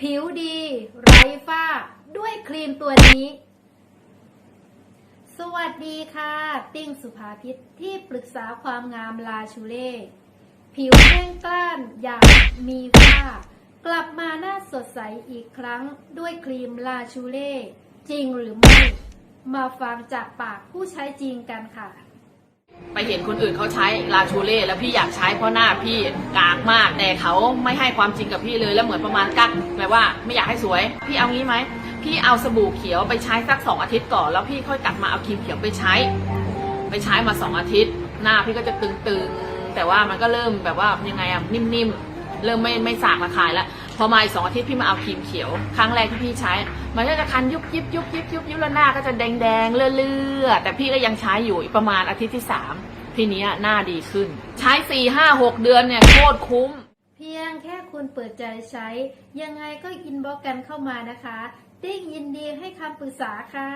ผิวดี ไร้ฝ้า ด้วยครีมตัวนี้ สวัสดีค่ะ ติ้งสุภาพิษที่ปรึกษาความงามลาชูเล่ ผิวแห้งกล้านอยากมีฝ้า กลับมาหน้าสดใสอีกครั้งด้วยครีมลาชูเล่ จริงหรือไม่ มาฟังจากปากผู้ใช้จริงกันค่ะ ไปเห็นคนอื่นเขาใช้ลาชูเล่แล้วพี่อยากใช้เพราะหน้าพี่กากมาก แต่เขาไม่ให้ความจริงกับพี่เลยแล้วเหมือนประมาณกักแบบว่าไม่อยากให้สวย พี่เอางี้ไหมพี่เอาสบู่เขียวไปใช้สักสองอาทิตย์ก่อนแล้วพี่ค่อยกลับมาเอาครีมเขียวไปใช้ ไปใช้มาสองอาทิตย์ หน้าพี่ก็จะตึงๆแต่ว่ามันก็เริ่มแบบว่ายังไงอะนิ่มๆเริ่มไม่ไม่สากระคายแล้ว อมาอีกสองอาทิตย์พี่มาเอาครีมเขียว ครั้งแรกที่พี่ใช้ มันก็จะคันยุบยิบยุบยิบยุบยิบแล้วหน้าก็จะแดงแดงๆเลื่อแต่พี่ก็ยังใช้อยู่ประมาณอาทิตย์ที่สามทีนี้หน้าดีขึ้น ใช้สี่ห้าหกเดือนเนี่ยโคตรคุ้ม เพียงแค่คุณเปิดใจใช้ ยังไงก็อินบ็อกกันเข้ามานะคะ ติ้งยินดีให้คำปรึกษาค่ะ